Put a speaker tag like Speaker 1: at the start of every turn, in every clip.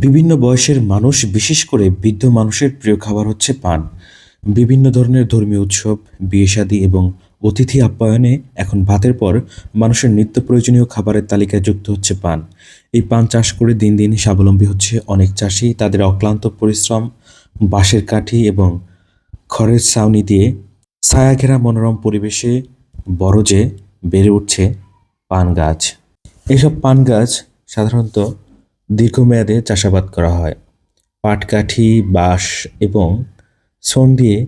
Speaker 1: বিভিন্ন বয়সের মানুষ, বিশেষ করে বৃদ্ধ মানুষের প্রিয় খাবার হচ্ছে পান। বিভিন্ন ধরনের ধর্মীয় উৎসব, বিয়ে শাদী এবং অতিথি আপ্যায়নে এখন ভাতের পর মানুষের নিত্য প্রয়োজনীয় খাবারের তালিকায় যুক্ত হচ্ছে পান। এই পান চাষ করে দিন দিন স্বাবলম্বী হচ্ছে অনেক চাষি। তাদের অক্লান্ত পরিশ্রম, বাঁশের কাঠি এবং খড়ের ছাউনি দিয়ে ছায়াঘেরা মনোরম পরিবেশে বরজে বেড়ে উঠছে পান গাছ। এসব পান গাছ সাধারণত দীর্ঘমেয়াদে চাষাবাদ করা হয়। পাটকাঠি, বাঁশ এবং শন দিয়ে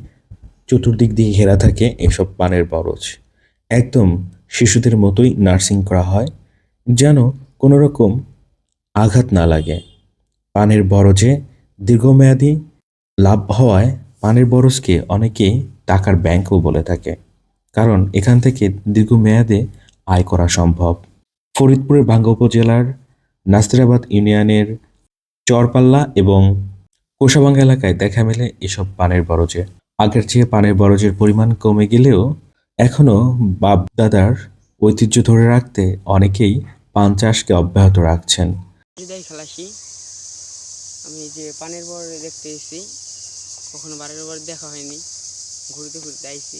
Speaker 1: চতুর্দিক দিয়ে ঘেরা থাকে এসব পানের বরজ। একদম শিশুদের মতোই নার্সিং করা হয়, যেন কোনো রকম আঘাত না লাগে। পানের বরজে দীর্ঘমেয়াদী লাভ হওয়ায় পানের বরজকে অনেকে টাকার ব্যাংকও বলে থাকে, কারণ এখান থেকে দীর্ঘমেয়াদে আয় করা সম্ভব। ফরিদপুরের ভাঙ্গা উপজেলার নাস্তিরাবাদ ইউনিয়নের চরপাল্লা এবং কোষাবাঙ্গা এলাকায় দেখা মেলে এসব পানের বরজে। আগের চেয়ে পানের বরজের পরিমাণ কমে গেলেও এখনও বাপদাদার ঐতিহ্য ধরে রাখতে অনেকেই পান চাষকে অব্যাহত রাখছেন।
Speaker 2: আমি যে পানের বর দেখতে এসেছি, কখনো বারের বার দেখা হয়নি। ঘুরতে ঘুরতে আইছি।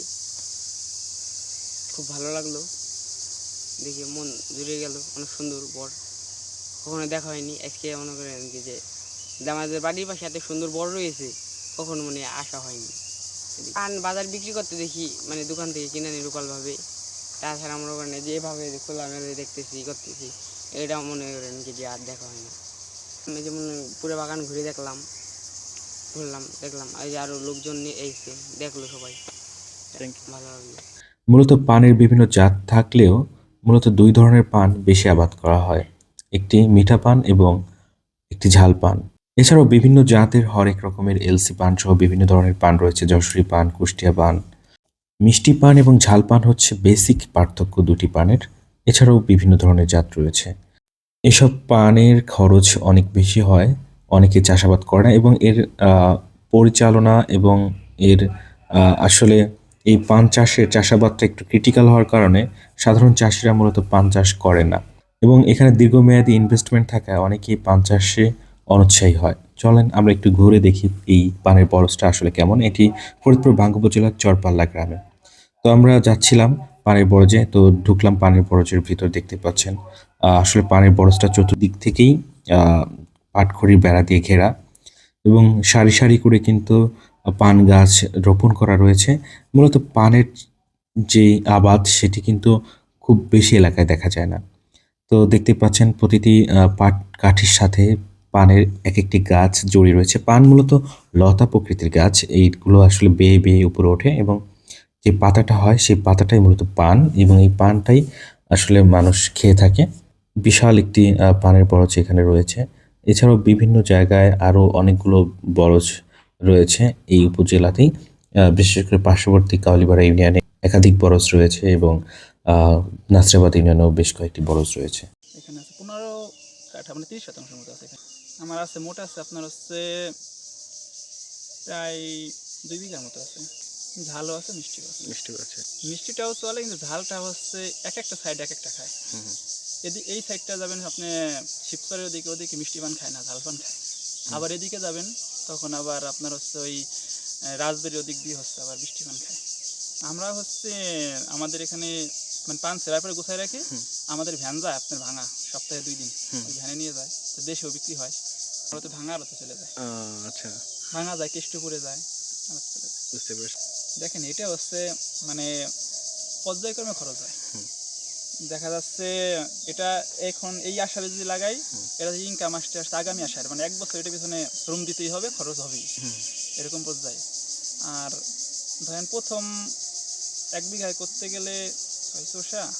Speaker 2: খুব ভালো লাগল। দেখে মন জুড়ে গেল, অনেক সুন্দর বর। কখনো দেখা হয়নি। আজকে মনে করেন কি যে যে আমাদের বাড়ির পাশে এত সুন্দর বর রয়েছে কখনো মানে আসা হয়নি। পান বাজার বিক্রি করতে দেখি মানে দোকান থেকে কিনে আনি লোকালভাবে। তাছাড়া মনে করেন যেভাবে খোলামেলা দেখতেছি করতেছি এটা মনে করেন কি যে আর দেখা হয়নি। আমি যেমন পুরো বাগান ঘুরে দেখলাম ঘুরলাম দেখলাম এই যে আরও লোকজন নিয়ে এসছে দেখল সবাই। ভালো লাগল।
Speaker 1: মূলত পানের বিভিন্ন জাত থাকলেও মূলত দুই ধরনের পান বেশি আবাদ করা হয়। একটি মিঠা পান এবং একটি ঝাল পান। এছাড়াও বিভিন্ন জাতের হরেক রকমের এলসি পান সহ বিভিন্ন ধরনের পান রয়েছে। যশোরী পান, কুষ্টিয়া পান। মিষ্টি পান এবং ঝাল পান হচ্ছে বেসিক পার্থক্য দুটি পানের। এছাড়াও বিভিন্ন ধরনের জাত রয়েছে। এসব পানের খরচ অনেক বেশি হয়, অনেকে চাষাবাদ করে না এবং এর পরিচালনা এবং এর আসলে এই পান চাষের চাষাবাদটা একটু ক্রিটিক্যাল হওয়ার কারণে সাধারণ চাষিরা মূলত পান চাষ করে না। এবং এখানে দীর্ঘমেয়াদী ইনভেস্টমেন্ট থাকায় অনেকেই পান চাষে অনুৎসাহী হয়। চলেন আমরা একটু ঘুরে দেখি এই পানের বরজটা আসলে কেমন। এটি ফরিদপুর ভাঙ্গ উপজেলার চরপাল্লা গ্রামে। তো আমরা যাচ্ছিলাম পানের বরজে, তো ঢুকলাম পানের বরজের ভিতর দেখতে পাচ্ছেন। আসলে পানের বরজটা চতুর্দিক থেকেই পাটখড়ির বেড়া দিয়ে ঘেরা এবং সারি সারি করে কিন্তু পান গাছ রোপণ করা রয়েছে। মূলত পানের যে আবাদ, সেটি কিন্তু খুব বেশি এলাকায় দেখা যায় না। তো দেখতে পাচ্ছেন প্রতিটি পাট কাঠির সাথে পানের এক একটি গাছ জড়িয়ে রয়েছে। পান মূলত লতা প্রকৃতির গাছ। এইগুলো আসলে বেয়ে বেয়ে উপরে ওঠে এবং যে পাতাটা হয় সেই পাতাটাই মূলত পান এবং এই পানটাই আসলে মানুষ খেয়ে থাকে। বিশাল একটি পানের বরজ এখানে রয়েছে। এছাড়াও বিভিন্ন জায়গায় আরও অনেকগুলো বরজ রয়েছে এই উপজেলাতেই। বিশেষ করে পার্শ্ববর্তী কাউলিপাড়া ইউনিয়নে একাধিক বরজ রয়েছে এবং নাসরাবাদ ইউনিয়নেও বেশ কয়েকটি বরজ রয়েছে।
Speaker 3: এখানে আছে পনেরো কাঠা মানে তিরিশ শতাংশের মতো আছে এখানে। আমার আছে মোট আছে আপনার হচ্ছে প্রায় দুই বিঘার মতো আছে। ঝালও আছে মিষ্টিও আছে।
Speaker 4: মিষ্টি আছে।
Speaker 3: মিষ্টিটাও চলে কিন্তু ঝালটা হচ্ছে এক একটা সাইড এক একটা খায়। এদিকে এই সাইডটা যাবেন আপনি শিবচরের ওদিকে ওদিকে মিষ্টি পান খায় না ঝাল পান খায়। আবার এদিকে যাবেন তখন আবার আপনার হচ্ছে ওই আহ, রাজবাড়ির ওদিক দিয়ে হচ্ছে আবার মিষ্টি পান খায়। আমরা হচ্ছে আমাদের এখানে মানে পান সেরা করে গোছায় রাখি আমাদের ভ্যান যায় আপনার ভাঙা সপ্তাহে দুই দিন। ওই ভ্যানে নিয়ে যায় তো দেশেও বিক্রি হয়। ওরা তো ভাঙা আরতে চলে যায়।
Speaker 4: আচ্ছা।
Speaker 3: ভাঙা যায় কেষ্টপুরে যায় আরতে চলে যায়।
Speaker 4: বুঝতে পেরেছি।
Speaker 3: দেখেন এটা হচ্ছে মানে পর্যায়ক্রমে খরচ হয়। দেখা যাচ্ছে এটা এখন এই আষাঢ়ে যদি লাগাই এটা যদি ইনকাম আসতে আসতে আগামী আষাঢ় মানে এক বছর এটা পিছনে শ্রম দিতেই হবে খরচ হবেই। এরকম পর্যায়ে। আর ধরেন প্রথম এক বিঘায় করতে গেলে ছয়শোশা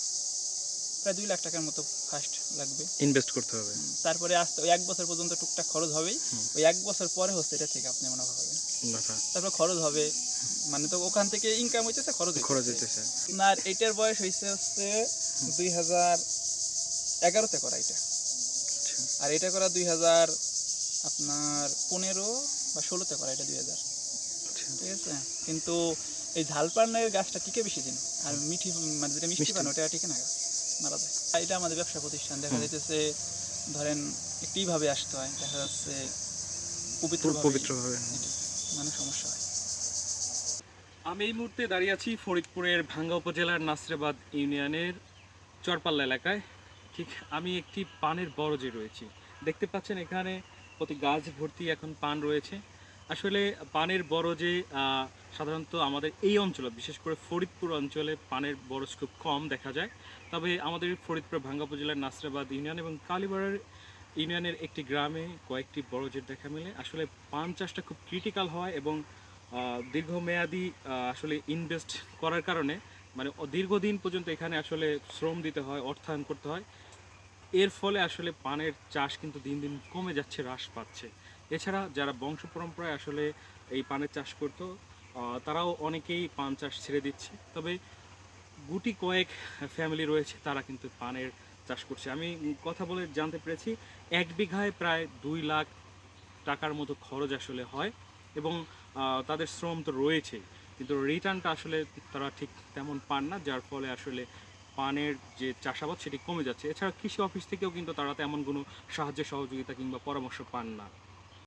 Speaker 3: প্রায় দুই লাখ টাকার মতো ফার্স্ট লাগবে।
Speaker 4: ইনভেস্ট করতে হবে।
Speaker 3: তারপরে আসতে ওই এক বছর পর্যন্ত টুকটাক খরচ হবেই। ওই এক বছর পরে হচ্ছে এটা থেকে আপনি পাবেন। তারপর খরচ হবে। মানে তো ওখান থেকে ইনকাম হইতেছে খরচ
Speaker 4: খরচ
Speaker 3: হইতেছে। আপনার এটার বয়স হচ্ছে দুই হাজার এগারোতে করা এটা।
Speaker 4: আচ্ছা।
Speaker 3: আর এটা করা দুই হাজার আপনার পনেরো বা ষোলোতে করা এটা দুই হাজার।
Speaker 4: আচ্ছা।
Speaker 3: ঠিক আছে? কিন্তু এই ঝাল পানের গাছটা টিকে বেশি দিন? আর মিঠি মানে যেটা মিষ্টি। পান ওটা টিকে না? মারা যায়। এটা আমাদের ব্যবসা প্রতিষ্ঠান দেখা যাইতেছে ধরেন একটু এইভাবে আসতে হয় দেখা যাচ্ছে পবিত্র
Speaker 4: পবিত্রভাবে
Speaker 3: মানে সমস্যা হয়।
Speaker 5: আমি এই মুহূর্তে দাঁড়িয়ে আছি ফরিদপুরের ভাঙ্গা উপজেলার নাসরাবাদ ইউনিয়নের চরপাল্লা এলাকায়। ঠিক আমি একটি পানের বরজে রয়েছি। দেখতে পাচ্ছেন এখানে প্রতি গাছ ভর্তি এখন পান রয়েছে। আসলে পানের বরজে আহ, সাধারণত আমাদের এই অঞ্চলে বিশেষ করে ফরিদপুর অঞ্চলে পানের বরজ খুব কম দেখা যায়। তবে আমাদের ফরিদপুর ভাঙ্গা উপজেলার নাসরাবাদ ইউনিয়ন এবং কালীবাড়ার ইউনিয়নের একটি গ্রামে কয়েকটি বরজের দেখা মেলে। আসলে পান চাষটা খুব ক্রিটিক্যাল হয় এবং দীর্ঘমেয়াদী আসলে ইনভেস্ট করার কারণে মানে দীর্ঘদিন পর্যন্ত এখানে আসলে শ্রম দিতে হয় অর্থায়ন করতে হয়। এর ফলে আসলে পানের চাষ কিন্তু দিন দিন কমে যাচ্ছে হ্রাস পাচ্ছে। এছাড়া যারা বংশ পরম্পরায় আসলে এই পানের চাষ করতো তারাও অনেকেই পান চাষ ছেড়ে দিচ্ছে। তবে গুটি কয়েক ফ্যামিলি রয়েছে, তারা কিন্তু পানের চাষ করছে। আমি কথা বলে জানতে পেরেছি, এক বিঘায় প্রায় দুই লাখ টাকার মতো খরচ আসলে হয় এবং তাদের শ্রম তো রয়েছে। কিন্তু রিটার্নটা আসলে তারা ঠিক তেমন পান না, যার ফলে আসলে পানের যে চাষাবাদ সেটি কমে যাচ্ছে। এছাড়া কৃষি অফিস থেকেও কিন্তু তারা তেমন কোনো সাহায্য, সহযোগিতা কিংবা পরামর্শ পান না।